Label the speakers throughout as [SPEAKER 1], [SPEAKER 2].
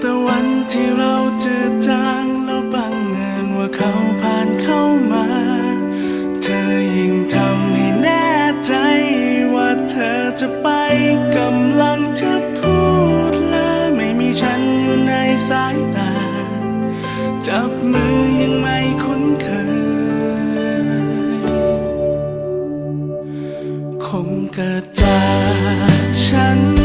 [SPEAKER 1] แต่วันที่เราเจอจางแล้วบังเอิญว่าเขาผ่านเข้ามา เธอยิ่งทำให้แน่ใจว่าเธอจะไปกำลังจะพูดและไม่มีฉันอยู่ในสายตา จับมือยังไม่คุ้นเคย คงเกิดจากฉัน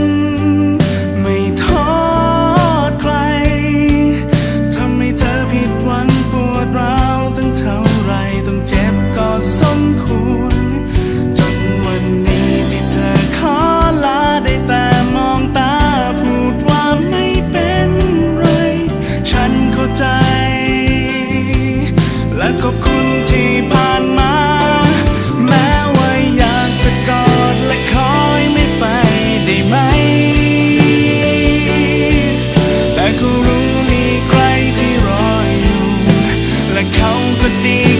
[SPEAKER 1] sympathy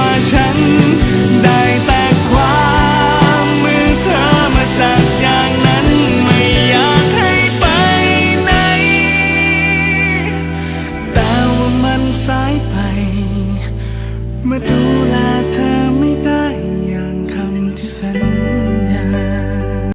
[SPEAKER 1] ว่าฉันได้แต่ความมือเธอมาจากอย่างนั้นไม่อยากให้ไปไหน แต่ว่ามันสายไป มาดู